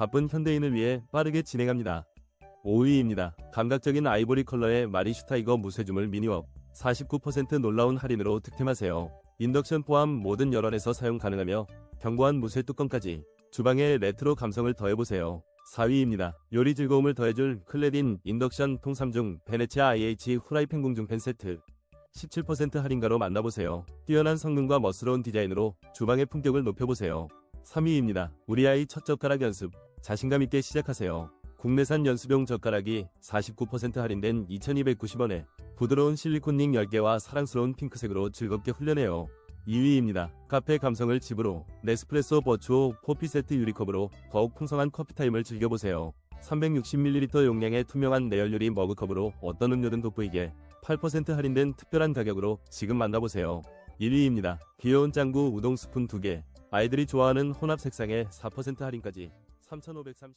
바쁜 현대인을 위해 빠르게 진행합니다. 5위입니다. 감각적인 아이보리 컬러의 마리슈타이거 무쇠주물 미니웍 49% 놀라운 할인으로 득템하세요. 인덕션 포함 모든 열원에서 사용 가능하며 견고한 무쇠 뚜껑까지 주방의 레트로 감성을 더해보세요. 4위입니다. 요리 즐거움을 더해줄 클레딘 인덕션 통 3중 베네치아 IH 후라이팬 궁중팬 세트 17% 할인가로 만나보세요. 뛰어난 성능과 멋스러운 디자인으로 주방의 품격을 높여보세요. 3위입니다. 우리 아이 첫 젓가락 연습 자신감 있게 시작하세요. 국내산 연습용 젓가락이 49% 할인된 2290원에 부드러운 실리콘 링 10개와 사랑스러운 핑크색으로 즐겁게 훈련해요. 2위입니다. 카페 감성을 집으로 네스프레소 버추오 포피 세트 유리컵으로 더욱 풍성한 커피타임을 즐겨보세요. 360ml 용량의 투명한 내열 유리 머그컵으로 어떤 음료든 돋보이게 8% 할인된 특별한 가격으로 지금 만나보세요. 1위입니다. 귀여운 짱구 우동 스푼 2개. 아이들이 좋아하는 혼합 색상의 4% 할인까지 3,530